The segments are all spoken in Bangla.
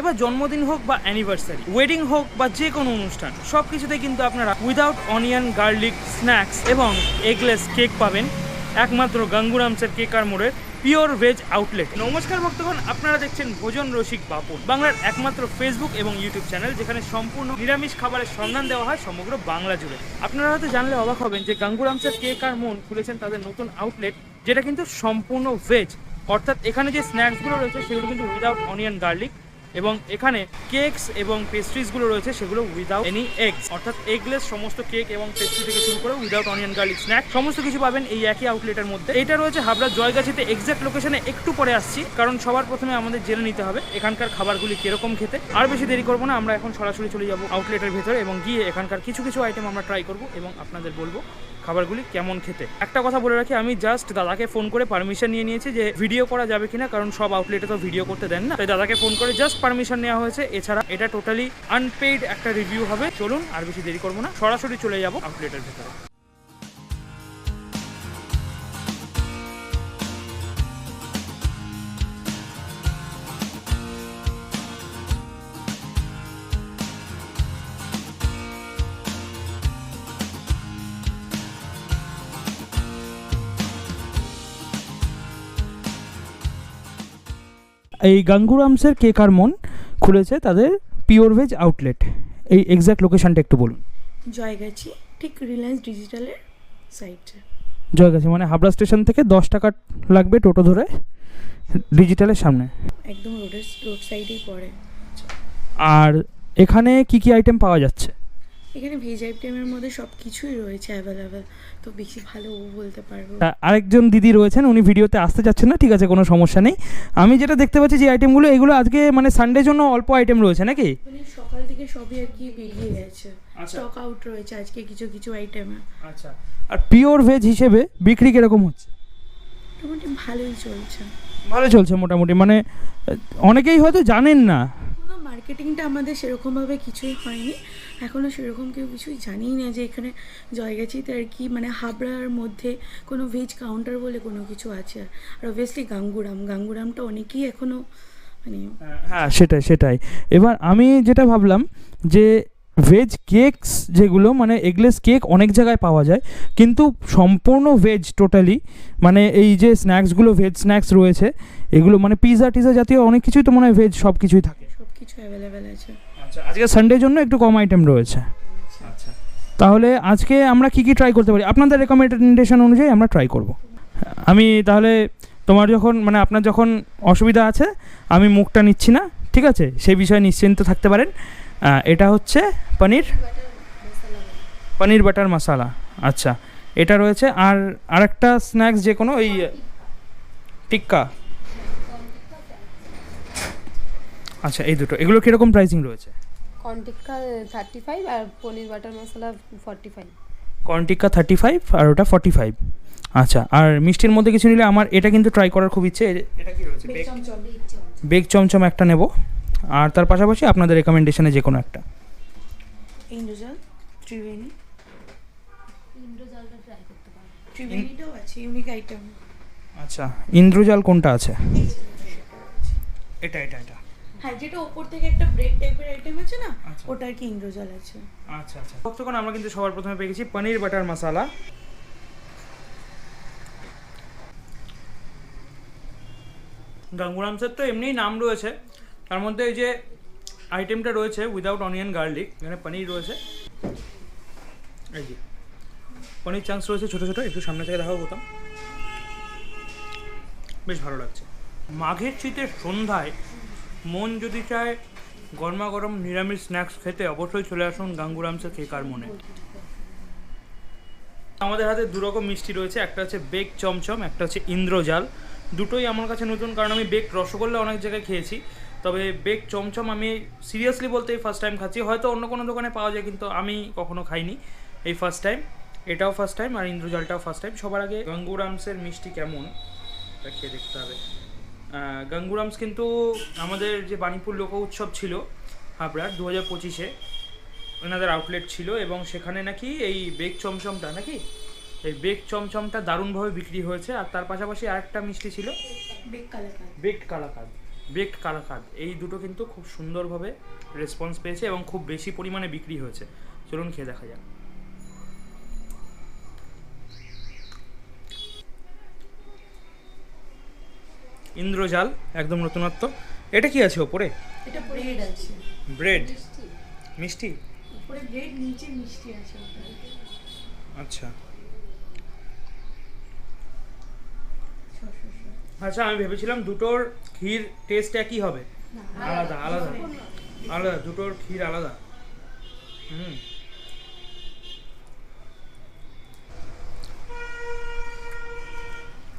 এবার জন্মদিন হোক বা অ্যানিভার্সারি ওয়েডিং হোক বা যে কোনো অনুষ্ঠান সব কিছুতেই কিন্তু আপনারা উইদাউট অনিয়ন গার্লিক স্ন্যাক্স এবং এগলেস কেক পাবেন। একমাত্র গাঙ্গুরামসের কেক আর মোড়ের পিওর ভেজ আউটলেট নমস্কার ভক্তগণ, আপনারা দেখছেন ভোজন রসিক বাপন, বাংলার একমাত্র ফেসবুক এবং ইউটিউব চ্যানেল যেখানে সম্পূর্ণ নিরামিষ খাবারের সন্ধান দেওয়া হয় সমগ্র বাংলা জুড়ে। আপনারা হয়তো জানলে অবাক হবেন যে গাঙ্গুরামসের কেক আর মন খুলেছেন তাদের নতুন আউটলেট যেটা কিন্তু সম্পূর্ণ ভেজ অর্থাৎ এখানে যে স্ন্যাক্সগুলো রয়েছে, সেগুলো কিন্তু উইদাউট অনিয়ন গার্লিক এবং এখানে কেকস এবং পেস্ট্রিজগুলো রয়েছে, সেগুলো উইদাউট এনি এগস অর্থাৎ এগলেস সমস্ত কেক এবং পেস্ট্রি থেকে শুরু করে উইদাউট অনিয়ন গার্লিক স্ন্যাক সমস্ত কিছু পাবেন এই একই আউটলেটের মধ্যে। এটা রয়েছে হাবড়া জয়গাছিতে এক্সাক্ট লোকেশনে একটু পরে আসছি, কারণ সবার প্রথমে আমাদের জেনে নিতে হবে এখানকার খাবারগুলি কীরকম খেতে। আর বেশি দেরি করব না, আমরা এখন সরাসরি চলে যাব আউটলেটের ভেতরে এবং গিয়ে এখানকার কিছু কিছু আইটেম আমরা ট্রাই করব এবং আপনাদের বলব খাবারগুলি কেমন খেতে। একটা কথা বলে রাখি, আমি জাস্ট দাদাকে ফোন করে পারমিশন নিয়ে নিয়েছি যে ভিডিও করা যাবে কিনা, কারণ সব আউটলেটে তো ভিডিও করতে দেন না। তাই দাদাকে ফোন করে জাস্ট পারমিশন নেওয়া হয়েছে। এছাড়া এটা টোটালি আনপেইড একটা রিভিউ হবে। চলুন আর বেশি দেরি করব না, সরাসরি চলে যাব আউটলেটের ভেতরে। এই গাঙ্গুরামসের কেক আর মন খুলেছে তাদের পিওর ভেজ আউটলেট এই এক্স্যাক্ট লোকেশনটা একটু বলুন। জয়গাছি ঠিক রিলায়েন্স ডিজিটালের সাইডে জয়গাছি মানে হাবড়া স্টেশন থেকে দশ টাকা লাগবে টোটো ধরে ডিজিটালের সামনে। একদম রোডের রোড সাইডেই পড়ে। আর এখানে কি কি আইটেম পাওয়া যাচ্ছে? এখানে ভেজ আইটেমের মধ্যে সব কিছুই রয়েছে অ্যাভেলেবেল তো বেশি ভালো ও বলতে পারব। আরেকজন দিদি রয়েছেন উনি ভিডিওতে আসতে যাচ্ছেন না ঠিক আছে কোনো সমস্যা নেই। আমি যেটা দেখতে পাচ্ছি যে আইটেমগুলো এগুলো আজকে মানে সানডের জন্য অল্প আইটেম রয়েছে নাকি? মানে সকাল থেকে সবই আর কি বেরিয়ে গেছে। আচ্ছা। স্টক আউট রয়েছে আজকে কিছু কিছু আইটেমে আচ্ছা। আর পিওর ভেজ হিসেবে বিক্রি কীরকম হচ্ছে? মোটামুটি ভালোই চলছে। ভালো চলছে মোটামুটি মানে অনেকেই হয়তো জানেন না। মার্কেটিংটা আমাদের সেরকমভাবে কিছুই হয়নি। এখনও সেরকম কেউ কিছুই জানিই না যে এখানে জয়গাছিতে আর কি মানে হাবড়ার মধ্যে কোনো ভেজ কাউন্টার বলে কোনো কিছু আছে। আর অবভিয়াসলি গাঙ্গুরাম, গাঙ্গুরামটা অনেকেই এখনও মানে হ্যাঁ সেটাই সেটাই। এবার আমি যেটা ভাবলাম যে ভেজ কেকস যেগুলো মানে এগলেস কেক অনেক জায়গায় পাওয়া যায়, কিন্তু সম্পূর্ণ ভেজ টোটালি মানে এই যে স্ন্যাক্সগুলো ভেজ স্ন্যাক্স রয়েছে, এগুলো মানে পিৎজা টিজা জাতীয় অনেক কিছুই তো মনে হয় ভেজ সব কিছুই থাকে। কিছু অ্যাভেলেবেল আছে। আচ্ছা আজকে সানডের জন্য একটু কম আইটেম রয়েছে। আচ্ছা। তাহলে আজকে আমরা কি কি ট্রাই করতে পারি? আপনাদের রেকমেন্ডেশন অনুযায়ী আমরা ট্রাই করব। আমি তাহলে তোমার যখন মানে আপনার যখন অসুবিধা আছে আমি মুখটা নিচ্ছি না ঠিক আছে? সেই বিষয়ে নিশ্চিন্ত থাকতে পারেন। এটা হচ্ছে পনির। পনির বাটার মশালা। আচ্ছা এটা রয়েছে। আর আরেকটা স্ন্যাক্স যে কোনো ওই টিক্কা। আচ্ছা এই দুটো। এগুলো কীরকম প্রাইসিং রয়েছে? কর্ন টিক্কা থার্টি ফাইভ আর paneer butter masala forty five corn tikka thirty five আর ওটা ফর্টি ফাইভ আচ্ছা আর মিষ্টির মধ্যে কিছু নিলে আমার এটা কিন্তু ট্রাই করার খুব ইচ্ছে। এটা কি রয়েছে? বেক বেক চমচম একটা নেব। আর তার পাশাপাশি আপনাদের রেকমেন্ডেশনে যে কোনো একটা। ইন্দ্রজাল ত্রিবেণী। ত্রিবেণীটাও আছে ইউনিক আইটেম আচ্ছা ইন্দ্রজাল কোনটা আছে? এটা এটা এটা। হ্যাঁ যেটা ওপর থেকে একটা ব্রেড টাইপের আইটেম আছে না আচ্ছা। ওটা কি ইন্দ্রজাল আছে। আচ্ছা আচ্ছা। তখন আমরা কিন্তু সবার প্রথমে পেয়ে গেছি পনির বাটার মশালা। গাঙ্গুরামসের তো এমনিই নাম রয়েছে। তার মধ্যে এই যে আইটেমটা রয়েছে উইদাউট অনিয়ন গার্লিক এখানে পনির রয়েছে। এই যে পনির চান্স রয়েছে ছোটো ছোটো একটু সামনে থেকে দেখাবো কোথাও বেশ ভালো লাগছে। মাঘের শীতের সন্ধ্যায় মন যদি চায় গরমা গরম নিরামিষ স্ন্যাক্স খেতে, অবশ্যই চলে আসুন গাঙ্গুরামসের কেকার মনে? আমাদের হাতে দু রকম মিষ্টি রয়েছে, একটা হচ্ছে বেক চমচম, একটা হচ্ছে ইন্দ্রজাল দুটোই আমার কাছে নতুন, কারণ আমি বেক রসগোল্লা অনেক জায়গায় খেয়েছি। তবে বেক চমচম আমি সিরিয়াসলি বলতে এই ফার্স্ট টাইম খাচ্ছি। হয়তো অন্য কোনো দোকানে পাওয়া যায়, কিন্তু আমি কখনো খাইনি এই ফার্স্ট টাইম এটাও ফার্স্ট টাইম আর ইন্দ্রজালটাও ফার্স্ট টাইম সবার আগে গাঙ্গুরামসের মিষ্টি কেমন? খেয়ে দেখতে হবে। গাঙ্গুরামস কিন্তু আমাদের যে বাণীপুর লোক উৎসব ছিল হাবড়ার দু হাজার পঁচিশে ওনাদের আউটলেট ছিল এবং সেখানে নাকি এই বেগ চমচমটা নাকি? এই বেগ চমচমটা দারুণভাবে বিক্রি হয়েছে আর তার পাশাপাশি আরেকটা মিষ্টি ছিল? বেকড কালাকাদ। বেকড কালাকাদ। এই দুটো কিন্তু খুব সুন্দরভাবে রেসপন্স পেয়েছে এবং খুব বেশি পরিমাণে বিক্রি হয়েছে। চলুন খেয়ে দেখা যাক। ইন্দ্রজাল একদম নতুনত্ব। এটা কি আছে ওপরে? এটা ব্রেড আছে। ব্রেড মিষ্টি। উপরে ব্রেড নিচে মিষ্টি আছে আচ্ছা। আচ্ছা আমি ভেবেছিলাম দুটোর ক্ষীর টেস্ট একই হবে। আলাদা আলাদা। আলাদা। দুটোর ক্ষীর আলাদা হুম।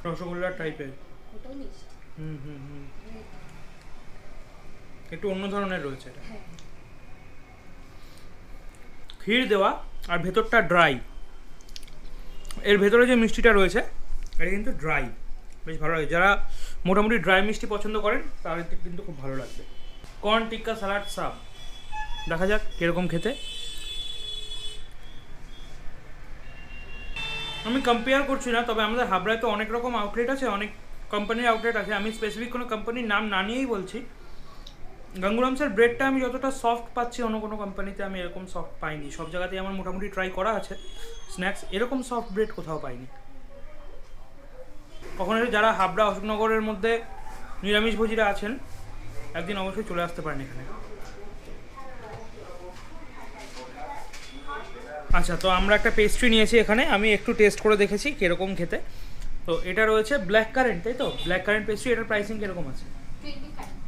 রসগোল্লা টাইপের ওটাও মিষ্টি। হুম হুম হুম। একটু অন্য ধরনের রয়েছে এটা। হ্যাঁ। ক্ষীর দেওয়া আর ভেতরটা ড্রাই এর ভেতরে যে মিষ্টিটা রয়েছে এটা কিন্তু ড্রাই বেশ ভালো লাগে। যারা মোটামুটি ড্রাই মিষ্টি পছন্দ করেন তাদের কিন্তু খুব ভালো লাগবে। কর্ন টিক্কা স্যালাড সাব। দেখা যাক কীরকম খেতে। আমি কম্পেয়ার করছি না তবে আমাদের হাবড়ায় তো অনেক রকম আউটলেট আছে অনেক কোম্পানির আউটলেট আছে। আমি স্পেসিফিক কোনো কোম্পানির নাম না নিয়েই বলছি। গাঙ্গুরামসের ব্রেডটা আমি যতটা সফট পাচ্ছি, অন্য কোনো কোম্পানিতে আমি এরকম সফট পাইনি। সব জায়গাতেই আমার মোটামুটি ট্রাই করা আছে। স্ন্যাক্স এরকম সফট ব্রেড কোথাও পাইনি। কখনো যারা হাবড়া, অশোকনগরের মধ্যে নিরামিষ ভোজীরা আছেন, একদিন অবশ্যই চলে আসতে পারেন এখানে। আচ্ছা তো আমরা একটা পেস্ট্রি নিয়েছি এখানে। আমি একটু টেস্ট করে দেখেছি কীরকম খেতে। তো এটা রয়েছে ব্ল্যাক কারেন্ট তাই তো? ব্ল্যাক কারেন্ট পেস্ট্রি এটার প্রাইসিং কীরকম আছে?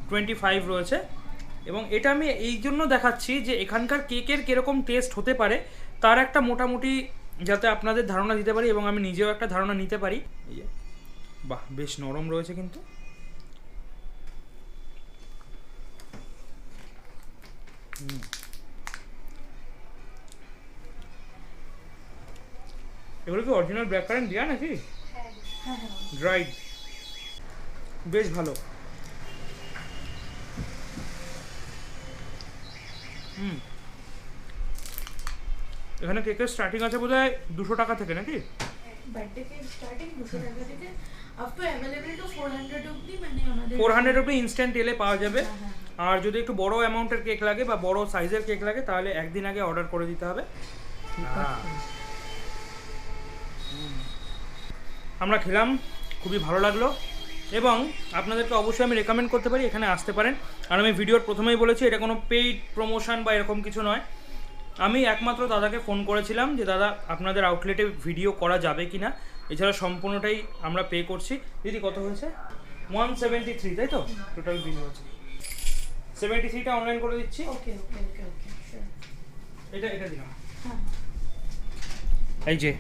টোয়েন্টি ফাইভ রয়েছে। এবং এটা আমি এই জন্য দেখাচ্ছি যে এখানকার কেকের কীরকম টেস্ট হতে পারে, তার একটা মোটামুটি যাতে আপনাদের ধারণা দিতে পারি এবং আমি নিজেও একটা ধারণা নিতে পারি। বাহ, বেশ নরম রয়েছে কিন্তু। এগুলো কি অরিজিনাল ব্ল্যাক কারেন্ট দেওয়া নাকি? হ্যাঁ হ্যাঁ হ্যাঁ ড্রাইড বেশ ভালো। হুম। এখানে কেকের স্টার্টিং আছে বোধ হয় দুশো টাকা থেকে নাকি ফোর হান্ড্রেড অব্দি ইনস্ট্যান্ট এলে পাওয়া যাবে। হ্যাঁ, হ্যাঁ, আর যদি একটু বড় অ্যামাউন্টের কেক লাগে বা বড় সাইজের কেক লাগে তাহলে একদিন আগে অর্ডার করে দিতে হবে। হ্যাঁ। হুম। আমরা খেলাম খুবই ভালো লাগল। এবং আপনাদেরকে অবশ্যই আমি রেকমেন্ড করতে পারি এখানে আসতে পারেন। আর আমি ভিডিওর প্রথমেই বলেছি এটা কোনো পেইড প্রমোশন বা এরকম কিছু নয়। আমি একমাত্র দাদাকে ফোন করেছিলাম যে দাদা আপনাদের আউটলেটে ভিডিও করা যাবে কি না এছাড়া সম্পূর্ণটাই আমরা পে করছি। দিদি কত হয়েছে? ওয়ান সেভেন্টি থ্রি তাই তো? টোটাল বিল হয়েছে। সেভেন্টি থ্রিটা অনলাইন করে দিচ্ছি। ওকে ওকে ওকে ওকে এটা এটা দিলাম। হ্যাঁ। এই যে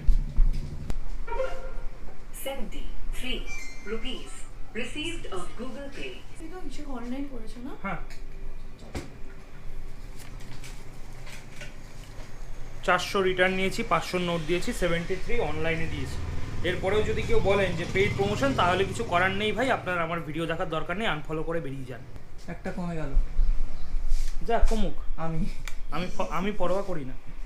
73 rupees received on Google Pay. তুমি তো কিছু অনলাইন করেছ না? হ্যাঁ। চারশো রিটার্ন নিয়েছি পাঁচশো নোট দিয়েছি সেভেন্টি থ্রি অনলাইনে দিয়েছি। এরপরেও যদি কেউ বলেন যে পেইড প্রমোশন তাহলে কিছু করার নেই ভাই আপনার আমার ভিডিও দেখার দরকার নেই আনফলো করে বেরিয়ে যান। একটা কমে গেল। যা কমুক। আমি। আমি আমি পরোয়া করি না।